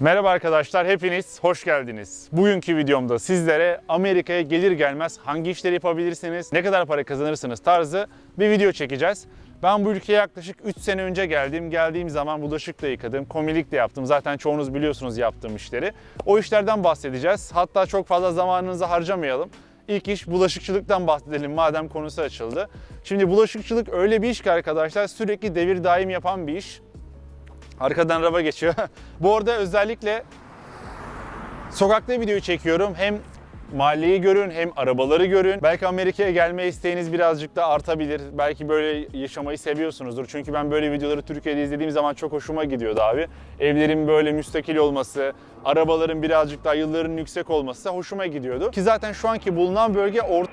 Merhaba arkadaşlar, hepiniz hoş geldiniz. Bugünkü videomda sizlere Amerika'ya gelir gelmez hangi işleri yapabilirsiniz, ne kadar para kazanırsınız tarzı bir video çekeceğiz. Ben bu ülkeye yaklaşık 3 sene önce geldim. Geldiğim zaman bulaşık da yıkadım, komilik de yaptım. Zaten çoğunuz biliyorsunuz yaptığım işleri. O işlerden bahsedeceğiz. Hatta çok fazla zamanınızı harcamayalım. İlk iş bulaşıkçılıktan bahsedelim madem konusu açıldı. Şimdi bulaşıkçılık öyle bir iş ki arkadaşlar sürekli devir daim yapan bir iş. Arkadan araba geçiyor. Bu arada özellikle sokakta videoyu çekiyorum. Hem mahalleyi görün hem arabaları görün. Belki Amerika'ya gelme isteğiniz birazcık da artabilir. Belki böyle yaşamayı seviyorsunuzdur. Çünkü ben böyle videoları Türkiye'de izlediğim zaman çok hoşuma gidiyordu abi. Evlerin böyle müstakil olması, arabaların birazcık daha yılların yüksek olması hoşuma gidiyordu. Ki zaten şu anki bulunan bölge orta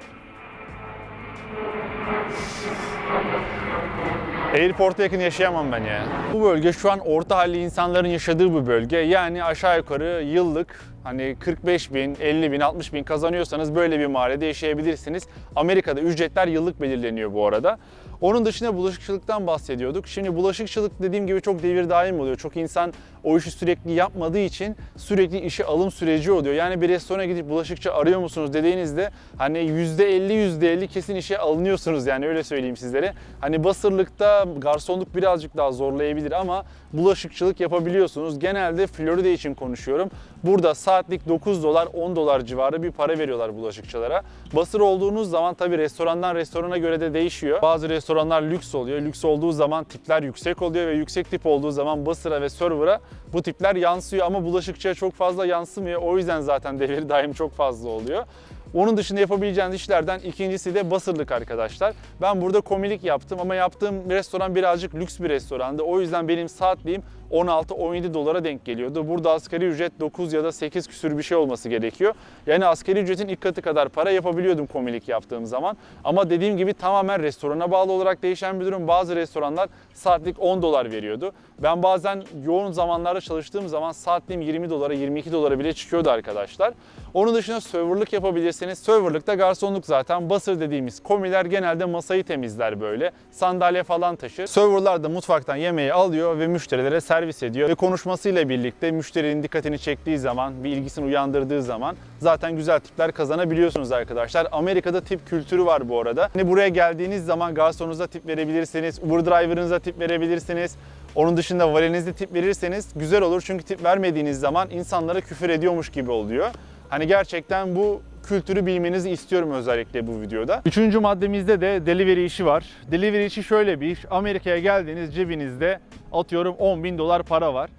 Airport'a yakın yaşayamam ben ya. Bu bölge şu an orta halli insanların yaşadığı bir bölge. Yani aşağı yukarı yıllık hani 45 bin, 50 bin, 60 bin kazanıyorsanız böyle bir mahallede yaşayabilirsiniz. Amerika'da ücretler yıllık belirleniyor bu arada. Onun dışında bulaşıkçılıktan bahsediyorduk. Şimdi bulaşıkçılık dediğim gibi çok devir daim oluyor. Çok insan o işi sürekli yapmadığı için sürekli işe alım süreci oluyor. Yani bir restorana gidip bulaşıkçı arıyor musunuz dediğinizde hani %50 %50 kesin işe alınıyorsunuz yani öyle söyleyeyim sizlere. Hani basırlıkta garsonluk birazcık daha zorlayabilir ama bulaşıkçılık yapabiliyorsunuz. Genelde Florida için konuşuyorum. Burada saatlik 9 dolar 10 dolar civarı bir para veriyorlar bulaşıkçılara. Basır olduğunuz zaman tabi restorandan restorana göre de değişiyor. Bazı restoranlar lüks oluyor. Lüks olduğu zaman tipler yüksek oluyor ve yüksek tip olduğu zaman basıra ve server'a bu tipler yansıyor ama bulaşıkçıya çok fazla yansımıyor. O yüzden zaten devir daim çok fazla oluyor. Onun dışında yapabileceğiniz işlerden ikincisi de basırlık arkadaşlar. Ben burada komilik yaptım ama yaptığım restoran birazcık lüks bir restorandı. O yüzden benim saatliğim 16-17 dolara denk geliyordu. Burada asgari ücret 9 ya da 8 küsür bir şey olması gerekiyor. Yani asgari ücretin ilk katı kadar para yapabiliyordum komilik yaptığım zaman. Ama dediğim gibi tamamen restorana bağlı olarak değişen bir durum. Bazı restoranlar saatlik 10 dolar veriyordu. Ben bazen yoğun zamanlarda çalıştığım zaman saatliğim 20 dolara 22 dolara bile çıkıyordu arkadaşlar. Onun dışında serverlık yapabilirsiniz. Serverlıkta garsonluk zaten. Basır dediğimiz komiler genelde masayı temizler böyle. Sandalye falan taşır. Serverlar da mutfaktan yemeği alıyor ve müşterilere servis ediyor. Ve konuşmasıyla birlikte müşterinin dikkatini çektiği zaman, bir ilgisini uyandırdığı zaman zaten güzel tipler kazanabiliyorsunuz arkadaşlar. Amerika'da tip kültürü var bu arada. Hani buraya geldiğiniz zaman garsonunuza tip verebilirsiniz, Uber driver'ınıza tip verebilirsiniz. Onun dışında valenizde tip verirseniz güzel olur çünkü tip vermediğiniz zaman insanlara küfür ediyormuş gibi oluyor. Hani gerçekten bu kültürü bilmenizi istiyorum özellikle bu videoda. Üçüncü maddemizde de delivery işi var. Delivery işi şöyle bir iş. Amerika'ya geldiğiniz cebinizde atıyorum 10 bin dolar para var.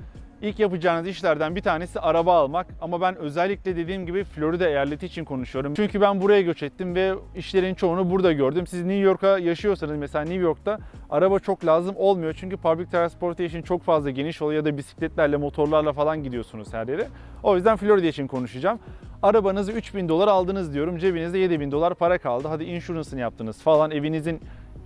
İlk yapacağınız işlerden bir tanesi araba almak ama ben özellikle dediğim gibi Florida eyaleti için konuşuyorum. Çünkü ben buraya göç ettim ve işlerin çoğunu burada gördüm. Siz New York'a yaşıyorsanız mesela New York'ta araba çok lazım olmuyor. Çünkü public transportation çok fazla geniş oluyor ya da bisikletlerle, motorlarla falan gidiyorsunuz her yere. O yüzden Florida için konuşacağım. Arabanızı 3000 dolar aldınız diyorum. Cebinizde 7000 dolar para kaldı. Hadi insurance'ını yaptınız falan. Evinizin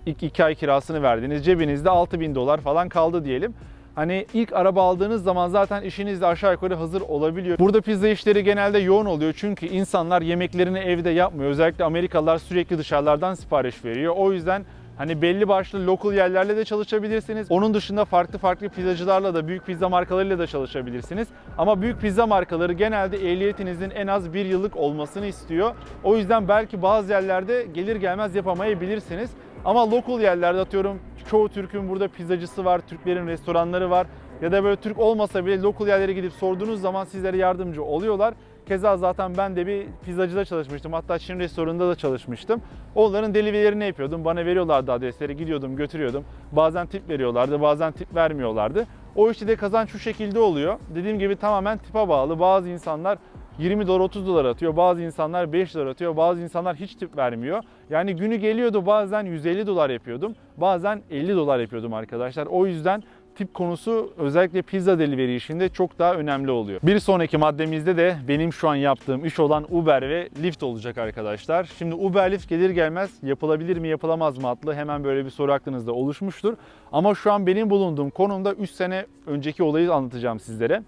ilk 2 ay kirasını verdiniz. Cebinizde 6000 dolar falan kaldı diyelim. Hani ilk araba aldığınız zaman zaten işiniz de aşağı yukarı hazır olabiliyor. Burada pizza işleri genelde yoğun oluyor çünkü insanlar yemeklerini evde yapmıyor. Özellikle Amerikalılar sürekli dışarılardan sipariş veriyor. O yüzden Hani belli başlı local yerlerle de çalışabilirsiniz. Onun dışında farklı farklı pizzacılarla da büyük pizza markalarıyla da çalışabilirsiniz. Ama büyük pizza markaları genelde ehliyetinizin en az bir yıllık olmasını istiyor. O yüzden belki bazı yerlerde gelir gelmez yapamayabilirsiniz. Ama local yerlerde atıyorum çoğu Türk'ün burada pizzacısı var, Türklerin restoranları var. Ya da böyle Türk olmasa bile local yerlere gidip sorduğunuz zaman sizlere yardımcı oluyorlar. Keza zaten ben de bir pizzacıda çalışmıştım. Hatta Çin restoranında da çalışmıştım. Onların delivery'lerini yapıyordum. Bana veriyorlardı adresleri. Gidiyordum, götürüyordum. Bazen tip veriyorlardı, bazen tip vermiyorlardı. O işte de kazanç şu şekilde oluyor. Dediğim gibi tamamen tipe bağlı. Bazı insanlar 20 dolar 30 dolar atıyor. Bazı insanlar 5 dolar atıyor. Bazı insanlar hiç tip vermiyor. Yani günü geliyordu bazen 150 dolar yapıyordum. Bazen 50 dolar yapıyordum arkadaşlar. O yüzden tip konusu özellikle pizza delivery işinde çok daha önemli oluyor. Bir sonraki maddemizde de benim şu an yaptığım iş olan Uber ve Lyft olacak arkadaşlar. Şimdi Uber Lyft gelir gelmez yapılabilir mi yapılamaz mı adlı hemen böyle bir soru aklınızda oluşmuştur. Ama şu an benim bulunduğum konumda 3 sene önceki olayı anlatacağım sizlere.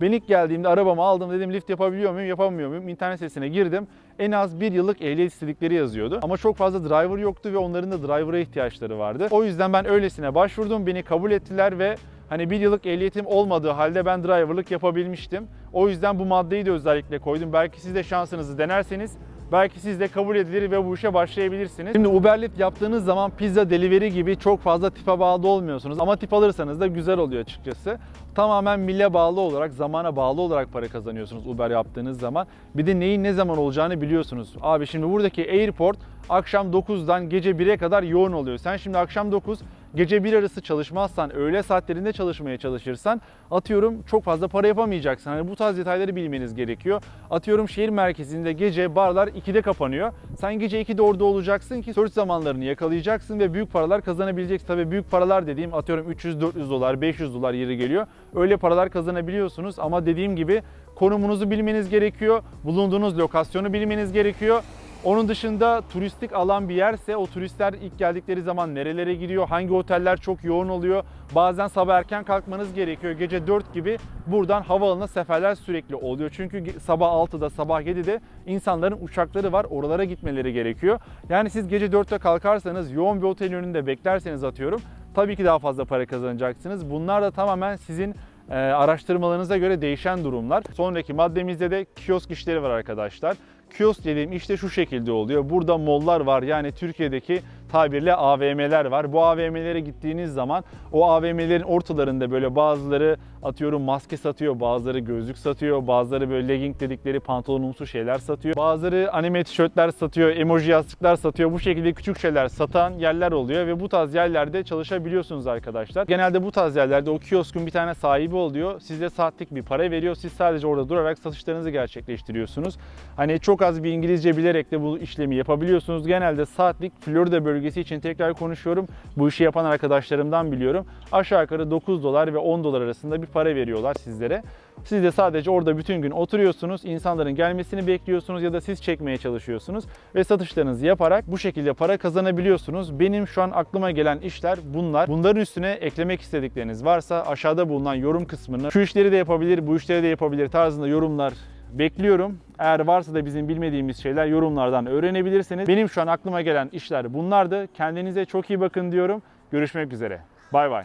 Ben ilk geldiğimde arabamı aldım dedim lift yapabiliyor muyum yapamıyor muyum? İnternet sitesine girdim. En az bir yıllık ehliyet istedikleri yazıyordu. Ama çok fazla driver yoktu ve onların da driver'a ihtiyaçları vardı. O yüzden ben öylesine başvurdum. Beni kabul ettiler ve hani bir yıllık ehliyetim olmadığı halde ben driverlık yapabilmiştim. O yüzden bu maddeyi de özellikle koydum. Belki siz de şansınızı denerseniz Belki siz de kabul edilir ve bu işe başlayabilirsiniz. Şimdi Uber Lyft yaptığınız zaman pizza delivery gibi çok fazla tipe bağlı olmuyorsunuz. Ama tip alırsanız da güzel oluyor açıkçası. Tamamen mille bağlı olarak, zamana bağlı olarak para kazanıyorsunuz Uber yaptığınız zaman. Bir de neyin ne zaman olacağını biliyorsunuz. Abi şimdi buradaki airport akşam 9'dan gece 1'e kadar yoğun oluyor. Sen şimdi akşam 9 gece 1 arası çalışmazsan, öğle saatlerinde çalışmaya çalışırsan atıyorum çok fazla para yapamayacaksın. Hani bu tarz detayları bilmeniz gerekiyor. Atıyorum şehir merkezinde gece barlar 2'de kapanıyor. Sen gece 2'de orada olacaksın ki search zamanlarını yakalayacaksın ve büyük paralar kazanabileceksin. Tabii büyük paralar dediğim atıyorum 300-400 dolar, 500 dolar yeri geliyor. Öyle paralar kazanabiliyorsunuz ama dediğim gibi konumunuzu bilmeniz gerekiyor. Bulunduğunuz lokasyonu bilmeniz gerekiyor. Onun dışında turistik alan bir yerse o turistler ilk geldikleri zaman nerelere giriyor, hangi oteller çok yoğun oluyor. Bazen sabah erken kalkmanız gerekiyor. Gece 4 gibi buradan havaalanına seferler sürekli oluyor. Çünkü sabah 6'da, sabah 7'de insanların uçakları var. Oralara gitmeleri gerekiyor. Yani siz gece 4'te kalkarsanız, yoğun bir otelin önünde beklerseniz atıyorum tabii ki daha fazla para kazanacaksınız. Bunlar da tamamen sizin e, araştırmalarınıza göre değişen durumlar. Sonraki maddemizde de kiosk işleri var arkadaşlar. Kiosk dediğim işte şu şekilde oluyor. Burada mollar var. Yani Türkiye'deki tabirle AVM'ler var. Bu AVM'lere gittiğiniz zaman o AVM'lerin ortalarında böyle bazıları atıyorum maske satıyor, bazıları gözlük satıyor, bazıları böyle legging dedikleri pantolonumsu şeyler satıyor. Bazıları anime tişörtler satıyor, emoji yastıklar satıyor. Bu şekilde küçük şeyler satan yerler oluyor ve bu tarz yerlerde çalışabiliyorsunuz arkadaşlar. Genelde bu tarz yerlerde o kioskun bir tane sahibi oluyor. Size saatlik bir para veriyor. Siz sadece orada durarak satışlarınızı gerçekleştiriyorsunuz. Hani çok az bir İngilizce bilerek de bu işlemi yapabiliyorsunuz. Genelde saatlik Florida bölgesi için tekrar konuşuyorum. Bu işi yapan arkadaşlarımdan biliyorum. Aşağı yukarı 9 dolar ve 10 dolar arasında bir para veriyorlar sizlere. Siz de sadece orada bütün gün oturuyorsunuz, insanların gelmesini bekliyorsunuz ya da siz çekmeye çalışıyorsunuz ve satışlarınızı yaparak bu şekilde para kazanabiliyorsunuz. Benim şu an aklıma gelen işler bunlar. Bunların üstüne eklemek istedikleriniz varsa aşağıda bulunan yorum kısmına şu işleri de yapabilir, bu işleri de yapabilir tarzında yorumlar bekliyorum. Eğer varsa da bizim bilmediğimiz şeyler yorumlardan öğrenebilirsiniz. Benim şu an aklıma gelen işler bunlardı. Kendinize çok iyi bakın diyorum. Görüşmek üzere. Bay bay.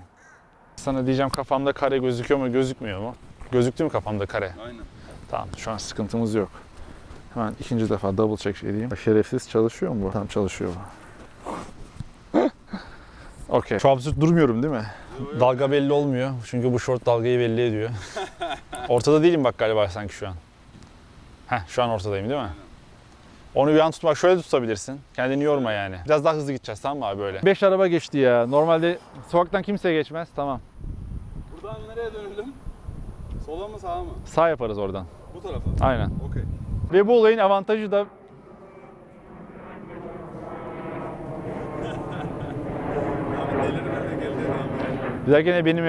Sana diyeceğim kafamda kare gözüküyor mu gözükmüyor mu? Gözüktü mü kafamda kare? Aynen. Tamam şu an sıkıntımız yok. Hemen ikinci defa double check edeyim. Şerefsiz çalışıyor mu bu? Tamam çalışıyor bu. Okey. Şu absürt durmuyorum değil mi? Dalga belli olmuyor. Çünkü bu short dalgayı belli ediyor. Ortada değilim bak galiba sanki şu an. Heh şu an ortadayım değil mi? Onu bir an tutmak şöyle tutabilirsin. Kendini yorma yani. Biraz daha hızlı gideceğiz tamam mı abi böyle? 5 araba geçti ya. Normalde sokaktan kimse geçmez. Tamam. Buradan nereye dönelim? Sola mı sağa mı? Sağ yaparız oradan. Bu tarafa. Aynen. Okey. Ve bu olayın avantajı da bir dahakine benim evde